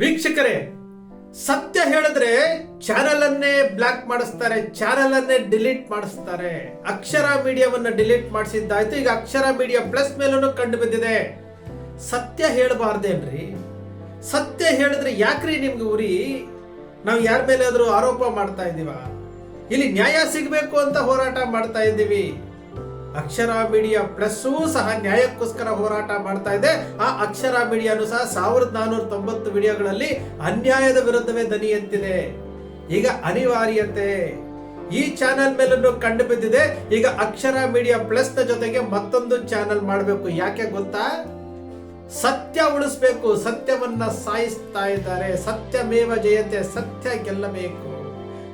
ವೀಕ್ಷಕರೇ, ಸತ್ಯ ಹೇಳಿದ್ರೆ ಚಾನೆಲ್ ಅನ್ನೇ ಬ್ಲಾಕ್ ಮಾಡಿಸ್ತಾರೆ ಚಾನೆಲ್ ಅನ್ನೇ ಡಿಲೀಟ್ ಮಾಡಿಸ್ತಾರೆ. ಅಕ್ಷರ ಮೀಡಿಯಾವನ್ನ ಡಿಲೀಟ್ ಮಾಡಿಸಿದ್ದಾಯ್ತು, ಈಗ ಅಕ್ಷರ ಮೀಡಿಯಾ ಪ್ಲಸ್ ಮೇಲೂ ಕಂಡು ಬಂದಿದೆ ಸತ್ಯ ಹೇಳಬಾರ್ದೇನ್ರಿ? ಸತ್ಯ ಹೇಳಿದ್ರೆ ಯಾಕ್ರಿ ನಿಮ್ಗೆ ಉರಿ? ನಾವು ಯಾರ ಮೇಲೆ ಆದ್ರೂ ಆರೋಪ ಮಾಡ್ತಾ ಇದೀವ? ಇಲ್ಲಿ ನ್ಯಾಯ ಸಿಗಬೇಕು ಅಂತ ಹೋರಾಟ ಮಾಡ್ತಾ ಇದ್ದೀವಿ ಅಕ್ಷರ ಮೀಡಿಯಾ ಪ್ಲಸ್ಸೂ ಸಹ ನ್ಯಾಯಕ್ಕೋಸ್ಕರ ಹೋರಾಟ ಮಾಡ್ತಾ ಇದೆ. ಆ ಅಕ್ಷರ ಮೀಡಿಯಾನು ಸಹ ಸಾವಿರದ ನಾನೂರ ತೊಂಬತ್ತು ವಿಡಿಯೋಗಳಲ್ಲಿ ಅನ್ಯಾಯದ ವಿರುದ್ಧವೇ ದನಿ ಎತ್ತಿದೆ ಈಗ ಅನಿವಾರ್ಯತೆ. ಈ ಚಾನೆಲ್ ಮೇಲೂ ಕಂಡು ಬಿದ್ದಿದೆ. ಈಗ ಅಕ್ಷರ ಮೀಡಿಯಾ ಪ್ಲಸ್ನ ಜೊತೆಗೆ ಮತ್ತೊಂದು ಚಾನೆಲ್ ಮಾಡಬೇಕು. ಯಾಕೆ ಗೊತ್ತಾ? ಸತ್ಯ ಉಳಿಸ್ಬೇಕು. ಸತ್ಯವನ್ನ ಸಾಯಿಸ್ತಾ ಇದ್ದಾರೆ. ಸತ್ಯಮೇವ ಜಯತೆ, ಸತ್ಯ ಗೆಲ್ಲಬೇಕು.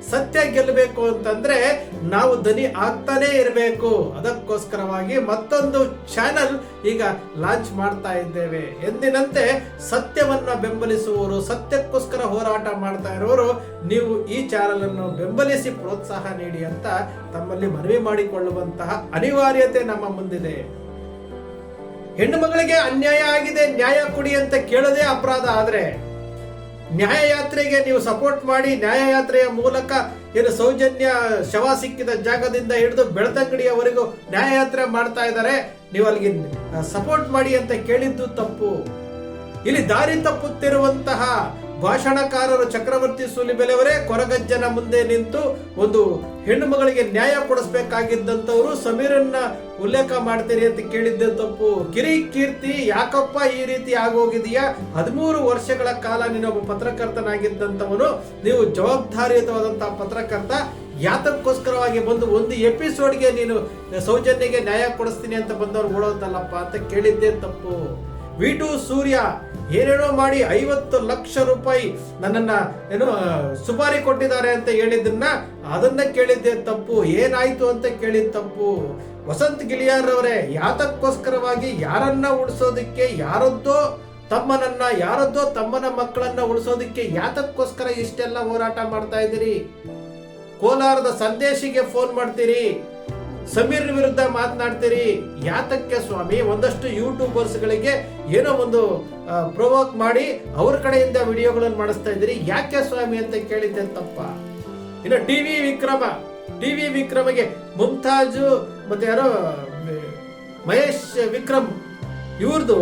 ಸತ್ಯ ಗೆಲ್ಲಬೇಕು ಅಂತಂದ್ರೆ ನಾವು ದನಿ ಆಗ್ತಾನೆ ಇರಬೇಕು. ಅದಕ್ಕೋಸ್ಕರವಾಗಿ ಮತ್ತೊಂದು ಚಾನೆಲ್ ಈಗ ಲಾಂಚ್ ಮಾಡ್ತಾ ಇದ್ದೇವೆ. ಎಂದಿನಂತೆ ಸತ್ಯವನ್ನ ಬೆಂಬಲಿಸುವವರು, ಸತ್ಯಕ್ಕೋಸ್ಕರ ಹೋರಾಟ ಮಾಡ್ತಾ ಇರೋರು, ನೀವು ಈ ಚಾನೆಲ್ ಅನ್ನು ಬೆಂಬಲಿಸಿ ಪ್ರೋತ್ಸಾಹ ನೀಡಿ ಅಂತ ತಮ್ಮಲ್ಲಿ ಮನವಿ ಮಾಡಿಕೊಳ್ಳುವಂತಹ ಅನಿವಾರ್ಯತೆ ನಮ್ಮ ಮುಂದಿದೆ. ಹೆಣ್ಣು ಮಗಳಿಗೆ ಅನ್ಯಾಯ ಆಗಿದೆ, ನ್ಯಾಯ ಕೊಡಿ ಅಂತ ಕೇಳೋದೇ ಅಪರಾಧ ಆದ್ರೆ. ನ್ಯಾಯಯಾತ್ರೆಗೆ ನೀವು ಸಪೋರ್ಟ್ ಮಾಡಿ, ನ್ಯಾಯಯಾತ್ರೆಯ ಮೂಲಕ ಏನು ಸೌಜನ್ಯ ಶವ ಸಿಕ್ಕಿದ ಜಾಗದಿಂದ ಹಿಡಿದು ಬೆಳ್ತಂಗಡಿಯವರೆಗೂ ನ್ಯಾಯಯಾತ್ರೆ ಮಾಡ್ತಾ ಇದ್ದಾರೆ. ನೀವು ಅಲ್ಲಿಗೆ ಸಪೋರ್ಟ್ ಮಾಡಿ ಅಂತ ಕೇಳಿದ್ದು ತಪ್ಪು. ಇಲ್ಲಿ ದಾರಿ ತಪ್ಪುತ್ತಿರುವಂತಹ ಭಾಷಣಕಾರರು ಚಕ್ರವರ್ತಿ ಸೂಲಿಬೆಲೆಯವರೇ ಕೊರಗಜ್ಜನ ಮುಂದೆ ನಿಂತು ಒಂದು ಹೆಣ್ಣು ಮಗಳಿಗೆ ನ್ಯಾಯ ಕೊಡಿಸ್ಬೇಕಾಗಿದ್ದಂಥವ್ರು ಸಮೀರನ್ನ ಉಲ್ಲೇಖ ಮಾಡ್ತೀರಿ ಅಂತ ಕೇಳಿದ್ದೆ ತಪ್ಪು. ಕಿರಿ ಕೀರ್ತಿ ಯಾಕಪ್ಪ ಈ ರೀತಿ ಆಗೋಗಿದೆಯಾ? ಹದಿಮೂರು ವರ್ಷಗಳ ಕಾಲ ನೀನೊಬ್ಬ ಪತ್ರಕರ್ತನಾಗಿದ್ದಂಥವನು. ನೀವು ಜವಾಬ್ದಾರಿಯುತವಾದಂತಹ ಪತ್ರಕರ್ತ. ಯಾತಕ್ಕೋಸ್ಕರವಾಗಿ ಬಂದು ಒಂದು ಎಪಿಸೋಡ್ಗೆ ನೀನು ಸೌಜನ್ಯಗೆ ನ್ಯಾಯ ಕೊಡಿಸ್ತೀನಿ ಅಂತ ಬಂದವ್ರು ಓಡೋದಲ್ಲಪ್ಪ ಅಂತ ಕೇಳಿದ್ದೆ ತಪ್ಪು. ವಿಟು ಸೂರ್ಯ ಏನೇನೋ ಮಾಡಿ ಐವತ್ತು ಲಕ್ಷ ರೂಪಾಯಿ ನನ್ನನ್ನ, ಏನು ಸುಪಾರಿ ಕೊಟ್ಟಿದ್ದಾರೆ ಅಂತ ಹೇಳಿದ್ದನ್ನ ಅದನ್ನ ಕೇಳಿದ್ದೆ ತಪ್ಪು. ಏನಾಯ್ತು ಅಂತ ಕೇಳಿದ ತಪ್ಪು. ವಸಂತ್ ಗಿಳಿಯಾರ್ ಅವರೇ, ಯಾತಕ್ಕೋಸ್ಕರವಾಗಿ ಯಾರನ್ನ ಉಳಿಸೋದಕ್ಕೆ ಯಾರದ್ದೋ ತಮ್ಮನನ್ನ, ಯಾರದ್ದೋ ತಮ್ಮನ ಮಕ್ಕಳನ್ನ ಉಳಿಸೋದಕ್ಕೆ ಯಾತಕ್ಕೋಸ್ಕರ ಇಷ್ಟೆಲ್ಲ ಹೋರಾಟ ಮಾಡ್ತಾ ಇದ್ದೀರಿ? ಕೋಲಾರದ ಸಂದೇಶಿಗೆ ಫೋನ್ ಮಾಡ್ತೀರಿ? ಸಮೀರ್ ವಿರುದ್ಧ ಮಾತನಾಡ್ತೀರಿ? ಯಾತಕ್ಕೆ ಸ್ವಾಮಿ? ಒಂದಷ್ಟು ಯೂಟ್ಯೂಬರ್ಸ್ ಗಳಿಗೆ ಏನೋ ಒಂದು ಪ್ರೊವೋಕ್ ಮಾಡಿ ಅವ್ರ ಕಡೆಯಿಂದ ವಿಡಿಯೋಗಳನ್ನು ಮಾಡಿಸ್ತಾ ಇದ್ದೀರಿ. ಯಾಕೆ ಸ್ವಾಮಿ ಅಂತ ಕೇಳಿದ್ದೆ ತಪ್ಪ ಇನ್ನು ಟಿವಿ ವಿಕ್ರಮ ಟಿವಿ ವಿಕ್ರಮಗೆ ಮುಮ್ತಾಜು ಮತ್ತೆ ಯಾರೋ ಮಹೇಶ್ ವಿಕ್ರಮ್ ಇವ್ರದ್ದು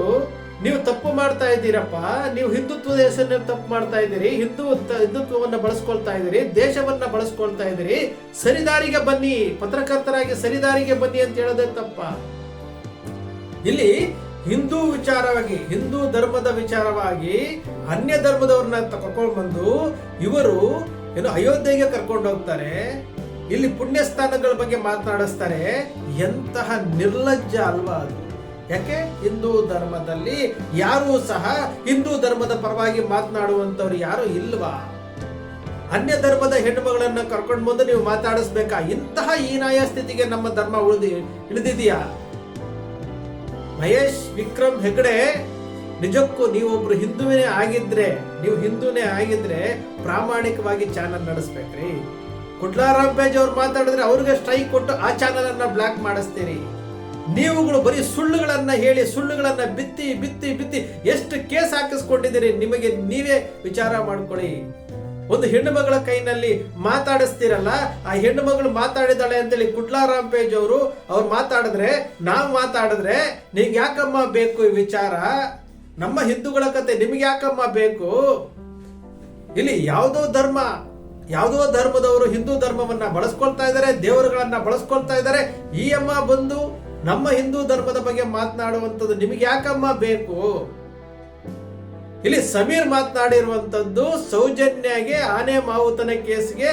ನೀವು ತಪ್ಪು ಮಾಡ್ತಾ ಇದ್ದೀರಪ್ಪ, ನೀವು ಹಿಂದುತ್ವದ ಹೆಸರಿನಲ್ಲಿ ತಪ್ಪು ಮಾಡ್ತಾ ಇದ್ದೀರಿ, ಹಿಂದೂ ಹಿಂದುತ್ವವನ್ನ ಬಳಸ್ಕೊಳ್ತಾ ಇದ್ದೀರಿ, ದೇಶವನ್ನ ಬಳಸ್ಕೊಳ್ತಾ ಇದ್ದೀರಿ, ಸರಿದಾರಿಗೆ ಬನ್ನಿ, ಪತ್ರಕರ್ತರಾಗಿ ಸರಿದಾರಿಗೆ ಬನ್ನಿ ಅಂತ ಹೇಳೋದೇ ತಪ್ಪ. ಇಲ್ಲಿ ಹಿಂದೂ ವಿಚಾರವಾಗಿ, ಹಿಂದೂ ಧರ್ಮದ ವಿಚಾರವಾಗಿ ಅನ್ಯ ಧರ್ಮದವ್ರನ್ನ ಕರ್ಕೊಂಡು ಬಂದು ಇವರು ಏನು ಅಯೋಧ್ಯೆಗೆ ಕರ್ಕೊಂಡು ಹೋಗ್ತಾರೆ, ಇಲ್ಲಿ ಪುಣ್ಯ ಸ್ಥಾನಗಳ ಬಗ್ಗೆ ಮಾತನಾಡಿಸ್ತಾರೆ ಎಂತಹ ನಿರ್ಲಜ್ಜ ಅಲ್ವಾ ಅದು. ಯಾಕೆ? ಹಿಂದೂ ಧರ್ಮದಲ್ಲಿ ಯಾರೂ ಸಹ ಹಿಂದೂ ಧರ್ಮದ ಪರವಾಗಿ ಮಾತನಾಡುವಂತವ್ರು ಯಾರು ಇಲ್ವಾ? ಅನ್ಯ ಧರ್ಮದ ಹೆಣ್ಮಗಳನ್ನ ಕರ್ಕೊಂಡು ಬಂದು ನೀವು ಮಾತಾಡಿಸ್ಬೇಕಾ? ಇಂತಹ ಹೀನಾಯ ಸ್ಥಿತಿಗೆ ನಮ್ಮ ಧರ್ಮ ಉಳಿದಿ, ಇಳಿದಿದೆಯಾ? ಮಹೇಶ್, ವಿಕ್ರಮ್ ಹೆಗಡೆ, ನಿಜಕ್ಕೂ ನೀವೊಬ್ರು ಹಿಂದೂನೇ ಆಗಿದ್ರೆ, ನೀವು ಹಿಂದೂನೇ ಆಗಿದ್ರೆ ಪ್ರಾಮಾಣಿಕವಾಗಿ ಚಾನಲ್ ನಡೆಸ್ಬೇಕ್ರಿ. ಕುಡ್ಲಾರಾಮ್ ಪೇಜ್ ಅವ್ರು ಮಾತಾಡಿದ್ರೆ ಅವ್ರಿಗೆ ಸ್ಟ್ರೈಕ್ ಕೊಟ್ಟು ಆ ಚಾನಲ್ ಅನ್ನ ಬ್ಲಾಕ್ ಮಾಡಿಸ್ತೀರಿ. ನೀವುಗಳು ಬರೀ ಸುಳ್ಳುಗಳನ್ನು ಹೇಳಿ, ಸುಳ್ಳುಗಳನ್ನು ಬಿತ್ತಿ ಬಿತ್ತಿ ಬಿತ್ತಿ ಎಷ್ಟು ಕೇಸ್ ಹಾಕಿಸ್ಕೊಂಡಿದ್ದೀರಿ ನಿಮಗೆ ನೀವೇ ವಿಚಾರ ಮಾಡ್ಕೊಳ್ಳಿ. ಒಂದು ಹೆಣ್ಣು ಮಗಳ ಕೈನಲ್ಲಿ ಮಾತಾಡಿಸ್ತೀರಲ್ಲ, ಆ ಹೆಣ್ಣು ಮಗಳು ಮಾತಾಡಿದಾಳೆ ಅಂತೇಳಿ ಕುಡ್ಲಾರಾಮ್ ಪೇಜ್ ಅವರು, ಅವ್ರು ಮಾತಾಡಿದ್ರೆ, ನಾವು ಮಾತಾಡಿದ್ರೆ ನಿಮ್ಗೆ ಯಾಕಮ್ಮ ಬೇಕು ಈ ವಿಚಾರ? ನಮ್ಮ ಹಿಂದೂಗಳ ಕತೆ ನಿಮ್ಗೆ ಯಾಕಮ್ಮ ಬೇಕು? ಇಲ್ಲಿ ಯಾವುದೋ ಧರ್ಮ, ಯಾವುದೋ ಧರ್ಮದವರು ಹಿಂದೂ ಧರ್ಮವನ್ನ ಬಳಸ್ಕೊಳ್ತಾ ಇದ್ದಾರೆ, ದೇವರುಗಳನ್ನ ಬಳಸ್ಕೊಳ್ತಾ ಇದ್ದಾರೆ. ಈ ಅಮ್ಮ ಬಂದು ನಮ್ಮ ಹಿಂದೂ ಧರ್ಮದ ಬಗ್ಗೆ ಮಾತನಾಡುವಂಥದ್ದು ನಿಮಗೆ ಯಾಕಮ್ಮ ಬೇಕು? ಇಲ್ಲಿ ಸಮೀರ್ ಮಾತನಾಡಿರುವಂಥದ್ದು ಸೌಜನ್ಯಗೆ, ಆನೆ ಮಾವುತನ ಕೇಸ್ಗೆ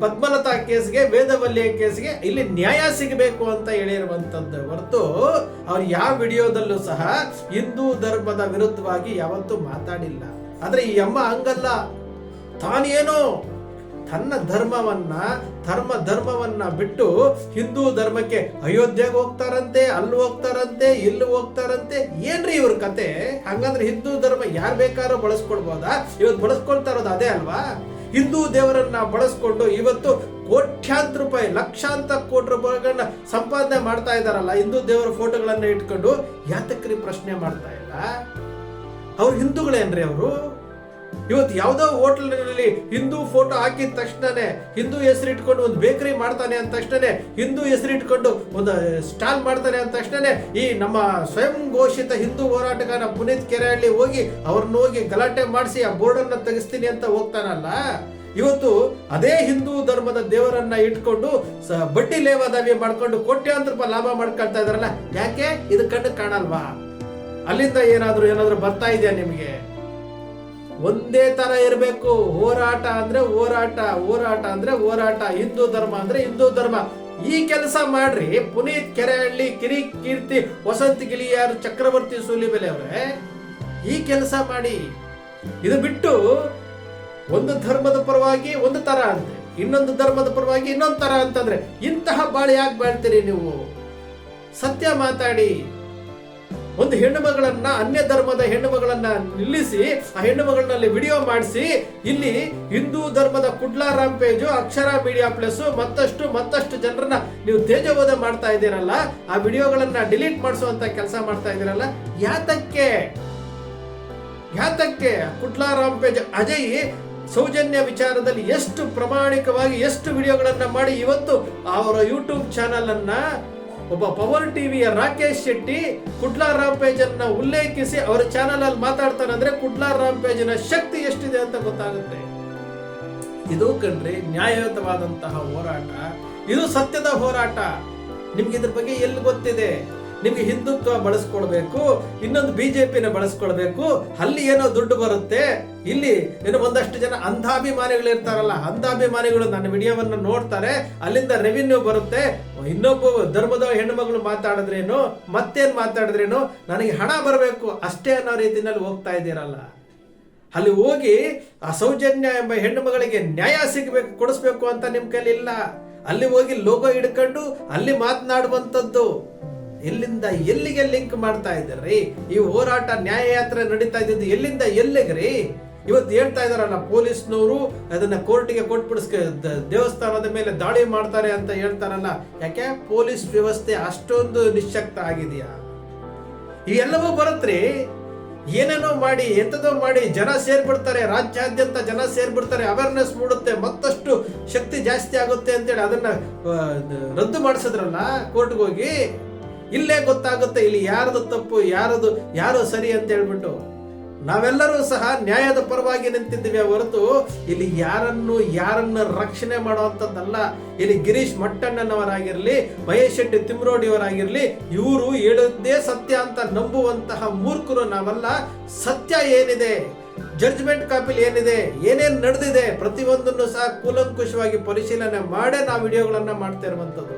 ಪದ್ಮಲತಾ ಕೇಸ್ಗೆ ವೇದವಲ್ಲಿಯ ಕೇಸ್ಗೆ ಇಲ್ಲಿ ನ್ಯಾಯ ಸಿಗಬೇಕು ಅಂತ ಹೇಳಿರುವಂತದ್ದು ಹೊರತು ಅವ್ರು ಯಾವ ವಿಡಿಯೋದಲ್ಲೂ ಸಹ ಹಿಂದೂ ಧರ್ಮದ ವಿರುದ್ಧವಾಗಿ ಯಾವತ್ತೂ ಮಾತಾಡಿಲ್ಲ. ಆದರೆ ಈ ಅಮ್ಮ ಹಂಗಲ್ಲ. ತಾನೇನೋ ತನ್ನ ಧರ್ಮವನ್ನ, ಧರ್ಮ ಧರ್ಮವನ್ನ ಬಿಟ್ಟು ಹಿಂದೂ ಧರ್ಮಕ್ಕೆ ಅಯೋಧ್ಯೆಗೆ ಹೋಗ್ತಾರಂತೆ, ಅಲ್ಲಿ ಹೋಗ್ತಾರಂತೆ, ಇಲ್ಲಿ ಹೋಗ್ತಾರಂತೆ, ಏನ್ರಿ ಇವ್ರ ಕತೆ? ಹಂಗಂದ್ರೆ ಹಿಂದೂ ಧರ್ಮ ಯಾರು ಬೇಕಾದ್ರೂ ಬಳಸ್ಕೊಳ್ಬೋದಾ ಇವತ್ತು ಬಳಸ್ಕೊಳ್ತಾ ಇರೋದು ಅದೇ ಅಲ್ವಾ? ಹಿಂದೂ ದೇವರನ್ನ ಬಳಸ್ಕೊಂಡು ಇವತ್ತು ಕೋಟ್ಯಾಂತರ ರೂಪಾಯಿ, ಲಕ್ಷಾಂತರ ಕೋಟಿ ರೂಪಾಯಿಗಳನ್ನ ಸಂಪಾದನೆ ಮಾಡ್ತಾ ಇದಾರಲ್ಲ ಹಿಂದೂ ದೇವರ ಫೋಟೋಗಳನ್ನ ಇಟ್ಕೊಂಡು ಯಾತಕ್ರಿ ಪ್ರಶ್ನೆ ಮಾಡ್ತಾ ಇಲ್ಲ? ಅವ್ರು ಹಿಂದೂಗಳೇನ್ರಿ ಅವರು? ಇವತ್ತು ಯಾವುದೋ ಹೋಟೆಲ್ನಲ್ಲಿ ಹಿಂದೂ ಫೋಟೋ ಹಾಕಿದ ತಕ್ಷಣನೇ ಹಿಂದೂ ಹೆಸರಿಟ್ಕೊಂಡು ಒಂದು ಬೇಕರಿ ಮಾಡ್ತಾನೆ ಅಂದ ತಕ್ಷಣನೇ ಹಿಂದೂ ಹೆಸರಿಟ್ಕೊಂಡು ಒಂದು ಸ್ಟಾಲ್ ಮಾಡ್ತಾನೆ ಅಂದ ತಕ್ಷಣನೇ ಈ ನಮ್ಮ ಸ್ವಯಂ ಘೋಷಿತ ಹಿಂದೂ ಹೋರಾಟಗಾರ ಪುನೀತ್ ಕೆರೆಹಳ್ಳಿ ಹೋಗಿ ಅವ್ರನ್ನ ಹೋಗಿ ಗಲಾಟೆ ಮಾಡಿಸಿ ಆ ಬೋರ್ಡನ್ನ ತೆಗೆಸ್ತೀನಿ ಅಂತ ಹೋಗ್ತಾನಲ್ಲ? ಇವತ್ತು ಅದೇ ಹಿಂದೂ ಧರ್ಮದ ದೇವರನ್ನ ಇಟ್ಕೊಂಡು ಬಡ್ಡಿ ಲೇವಾದಾವಿ ಮಾಡ್ಕೊಂಡು ಕೋಟ್ಯಾಂತರ ರೂಪಾಯಿ ಲಾಭ ಮಾಡ್ಕೊಳ್ತಾ ಇದಾರಲ್ಲ ಯಾಕೆ? ಇದು ಕಂಡು ಕಾಣಲ್ವಾ? ಅಲ್ಲಿಂದ ಏನಾದರೂ ಏನಾದರೂ ಬರ್ತಾ ಇದೆಯಾ ನಿಮಗೆ? ಒಂದೇ ತರ ಇರಬೇಕು. ಹೋರಾಟ ಅಂದ್ರೆ ಹೋರಾಟ ಹೋರಾಟ ಅಂದ್ರೆ ಹೋರಾಟ. ಹಿಂದೂ ಧರ್ಮ ಅಂದ್ರೆ ಹಿಂದೂ ಧರ್ಮ. ಈ ಕೆಲಸ ಮಾಡ್ರಿ. ಪುನೀತ್ ಕೆರೆಹಳ್ಳಿ ಕಿರಿ ಕೀರ್ತಿ ವಸಂತ ಗಿಳಿಯಾರ್ ಚಕ್ರವರ್ತಿ ಸೂಲಿಬೆಲೆ ಅವರೇ, ಈ ಕೆಲಸ ಮಾಡಿ. ಇದು ಬಿಟ್ಟು ಒಂದು ಧರ್ಮದ ಪರವಾಗಿ ಒಂದು ತರ ಅಂದ್ರೆ ಇನ್ನೊಂದು ಧರ್ಮದ ಪರವಾಗಿ ಇನ್ನೊಂದು ತರ ಅಂತಂದ್ರೆ ಇಂತಹ ಬಾಳಿ ಯಾಕೆ ಬಾಳ್ತೀರಿ ನೀವು? ಸತ್ಯ ಮಾತಾಡಿ. ಒಂದು ಹೆಣ್ಣು ಮಗಳನ್ನ ಅನ್ಯ ಧರ್ಮದ ಹೆಣ್ಣು ಮಗಳನ್ನ ನಿಲ್ಲಿಸಿ, ಆ ಹೆಣ್ಣು ಮಗಳನ್ನಲ್ಲಿ ವಿಡಿಯೋ ಮಾಡಿಸಿ, ಇಲ್ಲಿ ಹಿಂದೂ ಧರ್ಮದ Kudla page, Akshara media plus ಮತ್ತಷ್ಟು ಮತ್ತಷ್ಟು ಜನರನ್ನ ನೀವು ತೇಜಬೋಧ ಮಾಡ್ತಾ ಇದ್ದೀರಲ್ಲ, ಆ ವಿಡಿಯೋಗಳನ್ನ ಡಿಲೀಟ್ ಮಾಡಿಸುವಂತ ಕೆಲಸ ಮಾಡ್ತಾ ಇದ್ದೀರಲ್ಲ, ಯಾತಕ್ಕೆ? ಯಾತಕ್ಕೆ? ಕುಟ್ಲಾ ರಾಂಪೇಜ್ ಅಜಯ್ ಸೌಜನ್ಯ ವಿಚಾರದಲ್ಲಿ ಎಷ್ಟು ಪ್ರಾಮಾಣಿಕವಾಗಿ ಎಷ್ಟು ವಿಡಿಯೋಗಳನ್ನ ಮಾಡಿ ಇವತ್ತು ಅವರ ಯೂಟ್ಯೂಬ್ ಚಾನಲ್ ಅನ್ನ ಒಬ್ಬ ಪವರ್ ಟಿವಿಯ ರಾಕೇಶ್ ಶೆಟ್ಟಿ ಕುಡ್ಲಾ ಪೇಜ್ ಅನ್ನ ಉಲ್ಲೇಖಿಸಿ ಅವರ ಚಾನಲ್ ಅಲ್ಲಿ ಮಾತಾಡ್ತಾನಂದ್ರೆ ಕುಡ್ಲಾ ಪೇಜನ ಶಕ್ತಿ ಎಷ್ಟಿದೆ ಅಂತ ಗೊತ್ತಾಗುತ್ತೆ. ಇದು ಕಣ್ರಿ, ನ್ಯಾಯಯುತವಾದಂತಹ ಹೋರಾಟ. ಇದು ಸತ್ಯದ ಹೋರಾಟ. ನಿಮ್ಗೆ ಇದ್ರ ಬಗ್ಗೆ ಎಲ್ಲಿ ಗೊತ್ತಿದೆ? ನಿಮ್ಗೆ ಹಿಂದುತ್ವ ಬಳಸ್ಕೊಳ್ಬೇಕು, ಇನ್ನೊಂದು ಬಿಜೆಪಿನ ಬಳಸ್ಕೊಳ್ಬೇಕು, ಅಲ್ಲಿ ಏನೋ ದುಡ್ಡು ಬರುತ್ತೆ, ಇಲ್ಲಿ ಏನು ಒಂದಷ್ಟು ಜನ ಅಂಧಾಭಿಮಾನಿಗಳು ಇರ್ತಾರಲ್ಲ ಅಂಧಾಭಿಮಾನಿಗಳು ನನ್ನ ವಿಡಿಯೋವನ್ನ ನೋಡ್ತಾರೆ, ಅಲ್ಲಿಂದ ರೆವಿನ್ಯೂ ಬರುತ್ತೆ. ಇನ್ನೊಬ್ಬ ಧರ್ಮದ ಹೆಣ್ಣುಮಗಳು ಮಾತಾಡಿದ್ರೇನು, ಮತ್ತೇನು ಮಾತಾಡಿದ್ರೇನು, ನನಗೆ ಹಣ ಬರಬೇಕು ಅಷ್ಟೇ ಅನ್ನೋ ರೀತಿಯಲ್ಲಿ ಹೋಗ್ತಾ ಇದ್ದೀರಲ್ಲ. ಅಲ್ಲಿ ಹೋಗಿ ಆ ಸೌಜನ್ಯ ಎಂಬ ಹೆಣ್ಣು ಮಗಳಿಗೆ ನ್ಯಾಯ ಸಿಗಬೇಕು, ಕೊಡಿಸ್ಬೇಕು ಅಂತ ನಿಮ್ಮ ಕೈಲಿ ಇಲ್ಲ. ಅಲ್ಲಿ ಹೋಗಿ ಲೋಗೋ ಹಿಡ್ಕೊಂಡು, ಅಲ್ಲಿ ಮಾತನಾಡುವಂಥದ್ದು. ಎಲ್ಲಿಂದ ಎಲ್ಲಿಗೆ ಲಿಂಕ್ ಮಾಡ್ತಾ ಇದ್ದೀರಿ? ಈ ಹೋರಾಟ ನ್ಯಾಯಯಾತ್ರೆ ನಡೀತಾ ಇದ್ದಿದ್ದು ಎಲ್ಲಿಂದ ರೀ? ಇವತ್ತು ಹೇಳ್ತಾ ಇದಾರಲ್ಲ ಪೊಲೀಸ್ನವರು, ಅದನ್ನ ಕೋರ್ಟಿಗೆ ಕೊಟ್ಬಿಡಿಸ್ ದೇವಸ್ಥಾನದ ಮೇಲೆ ದಾಳಿ ಮಾಡ್ತಾರೆ ಅಂತ ಹೇಳ್ತಾರಲ್ಲ. ಯಾಕೆ? ಪೊಲೀಸ್ ವ್ಯವಸ್ಥೆ ಅಷ್ಟೊಂದು ನಿಶಕ್ತ ಆಗಿದೆಯಾ? ಇವೆಲ್ಲವೂ ಬರುತ್ತೆ ಏನೇನೋ ಮಾಡಿ ಎಂಥದೋ ಮಾಡಿ ಜನ ಸೇರ್ಬಿಡ್ತಾರೆ, ರಾಜ್ಯಾದ್ಯಂತ ಜನ ಸೇರ್ಬಿಡ್ತಾರೆ ಅವೇರ್ನೆಸ್ ಮೂಡುತ್ತೆ, ಮತ್ತಷ್ಟು ಶಕ್ತಿ ಜಾಸ್ತಿ ಆಗುತ್ತೆ ಅಂತೇಳಿ ಅದನ್ನ ರದ್ದು ಮಾಡಿಸಿದ್ರಲ್ಲ ಕೋರ್ಟ್ಗೆ ಹೋಗಿ ಇಲ್ಲೇ ಗೊತ್ತಾಗುತ್ತೆ ಇಲ್ಲಿ ಯಾರದು ತಪ್ಪು, ಯಾರದು, ಯಾರು ಸರಿ ಅಂತ ಹೇಳ್ಬಿಟ್ಟು. ನಾವೆಲ್ಲರೂ ಸಹ ನ್ಯಾಯದ ಪರವಾಗಿ ನಿಂತಿದ್ದೀವಿ ಹೊರತು ಇಲ್ಲಿ ಯಾರನ್ನು, ಯಾರನ್ನ ರಕ್ಷಣೆ ಮಾಡುವಂಥದ್ದಲ್ಲ ಇಲ್ಲಿ ಗಿರೀಶ್ ಮಟ್ಟಣ್ಣನವರಾಗಿರಲಿ, ಮಹೇಶ್ ಶೆಟ್ಟಿ ತಿಮ್ರೋಡಿಯವರಾಗಿರ್ಲಿ, ಇವರು ಹೇಳದ್ದೇ ಸತ್ಯ ಅಂತ ನಂಬುವಂತಹ ಮೂರ್ಖರು ನಾವಲ್ಲ. ಸತ್ಯ ಏನಿದೆ? ಜಡ್ಜ್ಮೆಂಟ್ ಕಾಪಿಲಿ ಏನಿದೆ, ಏನೇನು ನಡೆದಿದೆ, ಪ್ರತಿಯೊಂದನ್ನು ಸಹ ಕೂಲಂಕುಷವಾಗಿ ಪರಿಶೀಲನೆ ಮಾಡೇ ನಾವು ವಿಡಿಯೋಗಳನ್ನು ಮಾಡ್ತಾ ಇರುವಂಥದ್ದು.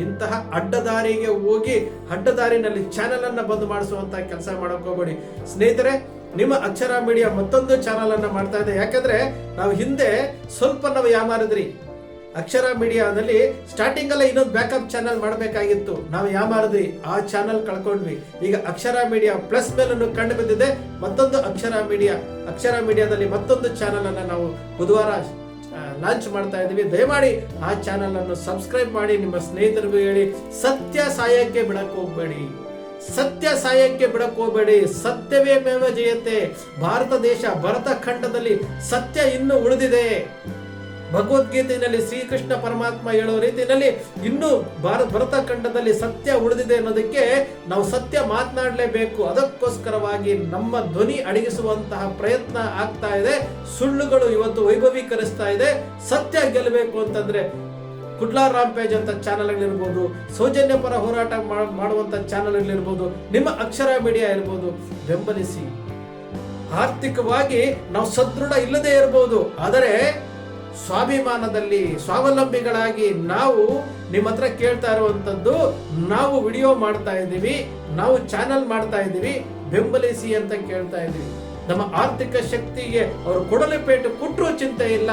ಇಂತಹ ಅಡ್ಡದಾರಿಗೆ ಹೋಗಿ, ಅಡ್ಡದಾರಿನಲ್ಲಿ ಚಾನೆಲ್ ಅನ್ನ ಬಂದ್ ಮಾಡಿಸುವಂತ ಕೆಲಸ ಮಾಡಕ್ ಹೋಗ್ಬೇಡಿ. ಸ್ನೇಹಿತರೆ, ನಿಮ್ಮ ಅಕ್ಷರ ಮೀಡಿಯಾ ಮತ್ತೊಂದು ಚಾನಲನ್ನು ಮಾಡ್ತಾ ಇದೆ. ಯಾಕಂದ್ರೆ, ನಾವು ಹಿಂದೆ ಸ್ವಲ್ಪ ನಾವು ಯಾಮಾರಿದ್ರಿ. ಅಕ್ಷರ ಮೀಡಿಯಾದಲ್ಲಿ ಸ್ಟಾರ್ಟಿಂಗ್ ಅಲ್ಲೇ ಇನ್ನೊಂದು ಬ್ಯಾಕಪ್ ಚಾನಲ್ ಮಾಡಬೇಕಾಗಿತ್ತು. ನಾವು ಯಾಮಾರದ್ವಿ ಆ ಚಾನಲ್ ಕಳ್ಕೊಂಡ್ವಿ. ಈಗ ಅಕ್ಷರ ಮೀಡಿಯಾ ಪ್ಲಸ್ ಮೇಲನ್ನು ಕಂಡು ಬಂದಿದೆ ಮತ್ತೊಂದು ಅಕ್ಷರ ಮೀಡಿಯಾ, ಅಕ್ಷರ ಮೀಡಿಯಾದಲ್ಲಿ ಮತ್ತೊಂದು ಚಾನಲ್ ಅನ್ನು ನಾವು ಬುಧವಾರ ಲಾಂಚ್ ಮಾಡ್ತಾ ಇದೀವಿ ದಯಮಾಡಿ ಆ ಚಾನಲ್ ಅನ್ನು ಸಬ್ಸ್ಕ್ರೈಬ್ ಮಾಡಿ. ನಿಮ್ಮ ಸ್ನೇಹಿತರಿಗೂ ಹೇಳಿ, ಸತ್ಯ ಸಾಯಕ್ಕೆ ಬಿಡಕ್ಕೆ ಹೋಗ್ಬೇಡಿ. ಸತ್ಯ ಸಾಯಕ್ಕೆ ಬಿಡಕ್ ಹೋಗ್ಬೇಡಿ. ಸತ್ಯವೇ ಮೇವ ಜಯತೆ. ಭಾರತ ದೇಶ ಭರತ ಖಂಡದಲ್ಲಿ ಸತ್ಯ ಇನ್ನೂ ಉಳಿದಿದೆ. ಭಗವದ್ಗೀತೆಯಲ್ಲಿ ಶ್ರೀಕೃಷ್ಣ ಪರಮಾತ್ಮ ಹೇಳೋ ರೀತಿಯಲ್ಲಿ ಇನ್ನೂ ಭಾರತ ಭರತ ಖಂಡದಲ್ಲಿ ಸತ್ಯ ಉಳಿದಿದೆ ಅನ್ನೋದಕ್ಕೆ ನಾವು ಸತ್ಯ ಮಾತನಾಡಲೇಬೇಕು. ಅದಕ್ಕೋಸ್ಕರವಾಗಿ ನಮ್ಮ ಧ್ವನಿ ಅಡಗಿಸುವಂತಹ ಪ್ರಯತ್ನ ಆಗ್ತಾ ಇದೆ. ಸುಳ್ಳುಗಳು ಇವತ್ತು ವೈಭವೀಕರಿಸ್ತಾ ಇದೆ. ಸತ್ಯ ಗೆಲ್ಲಬೇಕು ಅಂತಂದ್ರೆ ಕುಡ್ಲಾ ರಾಂಪೇಜ್ ಅಂತ ಚಾನಲ್ಗಳಿರ್ಬೋದು ಸೌಜನ್ಯ ಪರ ಹೋರಾಟ ಮಾ- ಮಾಡುವಂತ ಚಾನಲ್ಗಳಿರ್ಬೋದು ನಿಮ್ಮ ಅಕ್ಷರ ಮೀಡಿಯಾ ಇರ್ಬೋದು. ಬೆಂಬಲಿಸಿ. ಆರ್ಥಿಕವಾಗಿ ನಾವು ಸದೃಢ ಇಲ್ಲದೆ ಇರಬಹುದು ಆದರೆ ಸ್ವಾಭಿಮಾನದಲ್ಲಿ ಸ್ವಾವಲಂಬಿಗಳಾಗಿ ನಾವು ನಿಮ್ಮ ಹತ್ರ ಕೇಳ್ತಾ ಇರುವಂಥದ್ದು, ನಾವು ವಿಡಿಯೋ ಮಾಡ್ತಾ ಇದ್ದೀವಿ, ನಾವು ಚಾನಲ್ ಮಾಡ್ತಾ ಇದ್ದೀವಿ, ಬೆಂಬಲಿಸಿ ಅಂತ ಕೇಳ್ತಾ ಇದ್ದೀವಿ. ನಮ್ಮ ಆರ್ಥಿಕ ಶಕ್ತಿಗೆ ಅವರು ಕೊಡಲೆ ಪೇಟು ಕೊಟ್ಟರು ಚಿಂತೆ ಇಲ್ಲ.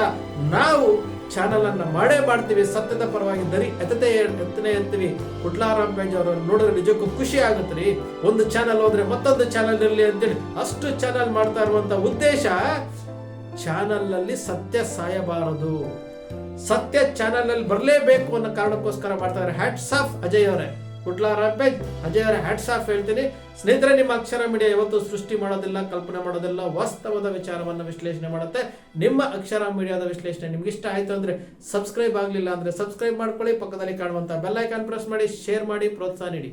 ನಾವು ಚಾನಲ್ ಅನ್ನ ಮಾಡೇ ಮಾಡ್ತೀವಿ, ಸತ್ಯದ ಪರವಾಗಿ ದರಿ ಎತ್ತತೆ ಎತ್ತನೆ ಎತ್ತೀವಿ. ಕುಟ್ಲಾರಾಮ್ ಪೇಜ್ ಅವರು ನೋಡಿದ್ರೆ ನಿಜಕ್ಕೂ ಖುಷಿ ಆಗುತ್ತೆ ರೀ. ಒಂದು ಚಾನಲ್ ಹೋದ್ರೆ ಮತ್ತೊಂದು ಚಾನಲ್ ಇರಲಿ ಅಂತೇಳಿ ಅಷ್ಟು ಚಾನಲ್ ಮಾಡ್ತಾ ಇರುವಂತ ಉದ್ದೇಶ ಚಾನಲ್ ಅಲ್ಲಿ ಸತ್ಯ ಸಾಯಬಾರದು. ಸತ್ಯ ಚಾನಲ್ ಅಲ್ಲಿ ಬರಲೇಬೇಕು ಅನ್ನೋ ಕಾರಣಕ್ಕೋಸ್ಕರ ಮಾಡ್ತಾರೆ ಹ್ಯಾಟ್ಸ್ ಆಫ್ ಅಜಯ್ ಅವರೇ. ಕುಟ್ಲ ಅಜಯ್ ಅವರ ಹ್ಯಾಟ್ಸ್ ಆಫ್ ಹೇಳ್ತೀನಿ. ಸ್ನೇಹಿತರೆ, ನಿಮ್ಮ ಅಕ್ಷರ ಮೀಡಿಯಾ ಯಾವತ್ತೂ ಸೃಷ್ಟಿ ಮಾಡೋದಿಲ್ಲ, ಕಲ್ಪನೆ ಮಾಡೋದಿಲ್ಲ, ವಾಸ್ತವದ ವಿಚಾರವನ್ನು ವಿಶ್ಲೇಷಣೆ ಮಾಡುತ್ತೆ. ನಿಮ್ಮ ಅಕ್ಷರ ಮೀಡಿಯಾದ ವಿಶ್ಲೇಷಣೆ ನಿಮ್ಗೆ ಇಷ್ಟ ಆಯ್ತು ಅಂದ್ರೆ ಸಬ್ಸ್ಕ್ರೈಬ್ ಆಗಲಿಲ್ಲ ಅಂದ್ರೆ ಸಬ್ಸ್ಕ್ರೈಬ್ ಮಾಡ್ಕೊಳ್ಳಿ. ಪಕ್ಕದಲ್ಲಿ ಕಾಣುವಂತ ಬೆಲ್ ಐಕಾನ್ ಪ್ರೆಸ್ ಮಾಡಿ ಶೇರ್ ಮಾಡಿ, ಪ್ರೋತ್ಸಾಹ ನೀಡಿ.